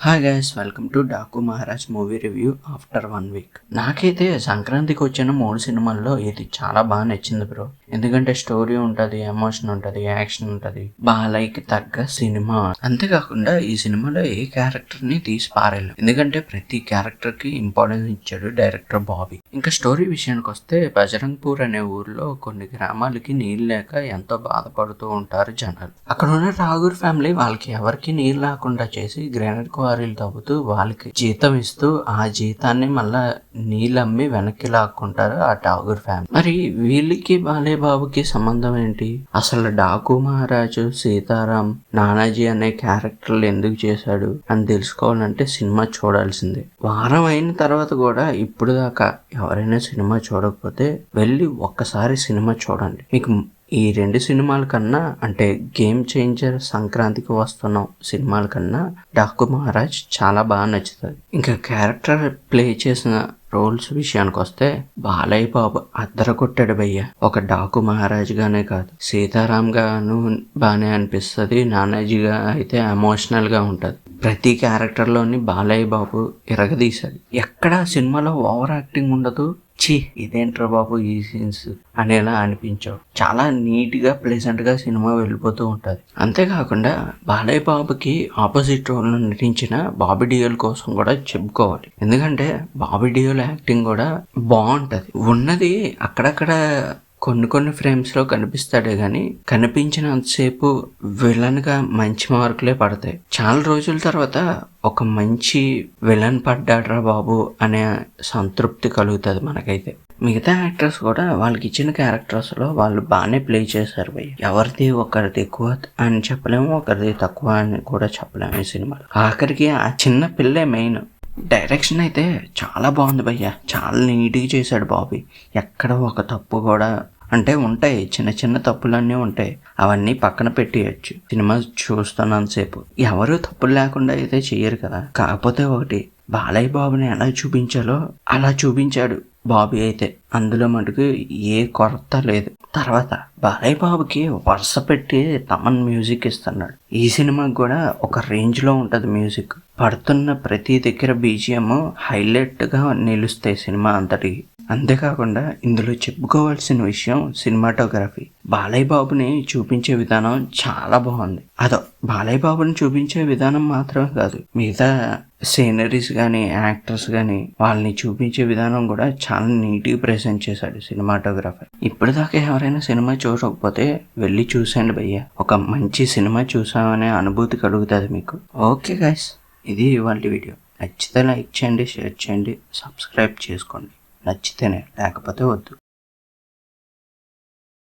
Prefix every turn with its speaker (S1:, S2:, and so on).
S1: Hi guys welcome to Daaku Maharaj movie review after one week నాకైతే సంక్రాంతికి వచ్చిన మూడు సినిమాల్లో ఇది చాలా బాగా నచ్చింది బ్రో ఎందుకంటే స్టోరీ ఉంటుంది ఎమోషన్ ఉంటుంది యాక్షన్ ఉంటుంది. బాలయ్యకి తగ్గ సినిమా. అంతేకాకుండా ఈ సినిమాలో ఏ క్యారెక్టర్ని తీసి పారేయలేదు ఎందుకంటే ప్రతి క్యారెక్టర్కి ఇంపార్టెన్స్ ఇచ్చాడు డైరెక్టర్ బాబీ. ఇంకా స్టోరీ విషయానికి వస్తే బజరంగ్పూర్ అనే ఊర్లో కొన్ని గ్రామాలకి నీళ్ళు లేక ఎంతో బాధపడుతూ ఉంటారు జనాలు. అక్కడ ఉన్న రాగూర్ ఫ్యామిలీ వాళ్ళకి ఎవరికి నీళ్ళు లేకుండా చేసి గ్రానైట్ క్వారీలు తవ్వుతూ వాళ్ళకి జీతం ఇస్తూ ఆ జీతాన్ని మళ్ళా నీళ్ళు అమ్మి వెనక్కి లాక్కుంటారు ఆ ఠాగూర్ ఫ్యామిలీ. మరి వీళ్ళకి బాలే బాబుకి సంబంధం ఏంటి? అసలు డాకు మహారాజు సీతారాం నానాజీ అనే క్యారెక్టర్లు ఎందుకు చేశాడు అని తెలుసుకోవాలంటే సినిమా చూడాల్సిందే. వారం అయిన తర్వాత కూడా ఇప్పుడు దాకా ఎవరైనా సినిమా చూడకపోతే వెళ్ళి ఒక్కసారి సినిమా చూడండి. మీకు ఈ రెండు సినిమాల కన్నా అంటే గేమ్ చేంజర్ సంక్రాంతికి వస్తున్న సినిమాల కన్నా డాకు మహారాజ్ చాలా బాగా నచ్చుతుంది ఇంకా క్యారెక్టర్ ప్లే చేసిన రోల్స్ విషయానికి వస్తే బాలయ్య బాబు అద్దర కొట్టాడు భయ్య. ఒక డాకు మహారాజ్ గానే కాదు సీతారాం గాను బాగానే అనిపిస్తుంది నానాజీగా అయితే ఎమోషనల్గా ఉంటుంది. ప్రతి క్యారెక్టర్లోని బాలయ్య బాబు ఇరగదీశాడు ఎక్కడ సినిమాలో ఓవర్ యాక్టింగ్ ఉండదు. ఛీ ఇదేంట్రా బాబు ఈ సీన్స్ అనేలా అనిపించావు. చాలా నీట్గా ప్లెజెంట్గా సినిమా వెళ్ళిపోతూ ఉంటుంది. అంతేకాకుండా బాలయ్య బాబుకి ఆపోజిట్ రోల్లో నటించిన బాబీ డియోల్ కోసం కూడా చెప్పుకోవాలి. ఎందుకంటే బాబీ డియోల్ యాక్టింగ్ కూడా బాగుంటుంది. ఉన్నది అక్కడక్కడ కొన్ని కొన్ని ఫ్రేమ్స్లో కనిపిస్తాడే కానీ కనిపించినంతసేపు విలన్గా మంచి మార్కులే పడతాయి. చాలా రోజుల తర్వాత ఒక మంచి విలన్ పడ్డాడ్రా బాబు అనే సంతృప్తి కలుగుతుంది మనకైతే. మిగతా యాక్టర్స్ కూడా వాళ్ళకి ఇచ్చిన క్యారెక్టర్స్లో వాళ్ళు బాగానే ప్లే చేశారు భయ్య. ఎవరిది ఒకరిది ఎక్కువ అని చెప్పలేము ఒకరిది తక్కువ అని కూడా చెప్పలేము ఈ సినిమాలో. ఆఖరికి ఆ చిన్న పిల్లే మెయిన్ డైరెక్షన్ అయితే చాలా బాగుంది భయ్య. చాలా నీట్గా చేశాడు బాబీ. ఎక్కడ ఒక తప్పు కూడా అంటే ఉంటాయి. చిన్న చిన్న తప్పులన్నీ ఉంటాయి. అవన్నీ పక్కన పెట్టేయచ్చు. సినిమా చూస్తున్నంతసేపు ఎవరు తప్పులు లేకుండా అయితే చెయ్యరు కదా. కాకపోతే ఒకటి బాలయ్య బాబుని ఎలా చూపించాలో అలా చూపించాడు బాబీ అయితే. అందులో మటుకు ఏ కొరత లేదు. తర్వాత బాలయ్య బాబుకి వరుస పెట్టి తమన్ మ్యూజిక్ ఇస్తున్నాడు. ఈ సినిమాకి కూడా ఒక రేంజ్లో ఉంటుంది మ్యూజిక్. పడుతున్న ప్రతి దగ్గర బీజిఎం హైలైట్గా నిలుస్తాయి సినిమా అంతటికి అంతేకాకుండా ఇందులో చెప్పుకోవాల్సిన విషయం సినిమాటోగ్రఫీ. బాలయ్య బాబుని చూపించే విధానం చాలా బాగుంది. అదో బాలయ్య బాబుని చూపించే విధానం మాత్రమే కాదు మిగతా సీనరీస్ కానీ యాక్టర్స్ కానీ వాళ్ళని చూపించే విధానం కూడా చాలా నీట్గా ప్రెసెంట్ చేశాడు సినిమాటోగ్రాఫర్. ఇప్పటిదాకా ఎవరైనా సినిమా చూడకపోతే వెళ్ళి చూసండి భయ్య. ఒక మంచి సినిమా చూసామనే అనుభూతి కలుగుతుంది మీకు. Okay guys. ఇది ఇవాళ వీడియో. నచ్చితే లైక్ చేయండి షేర్ చేయండి సబ్స్క్రైబ్ చేసుకోండి. నచ్చితేనే లేకపోతే వద్దు.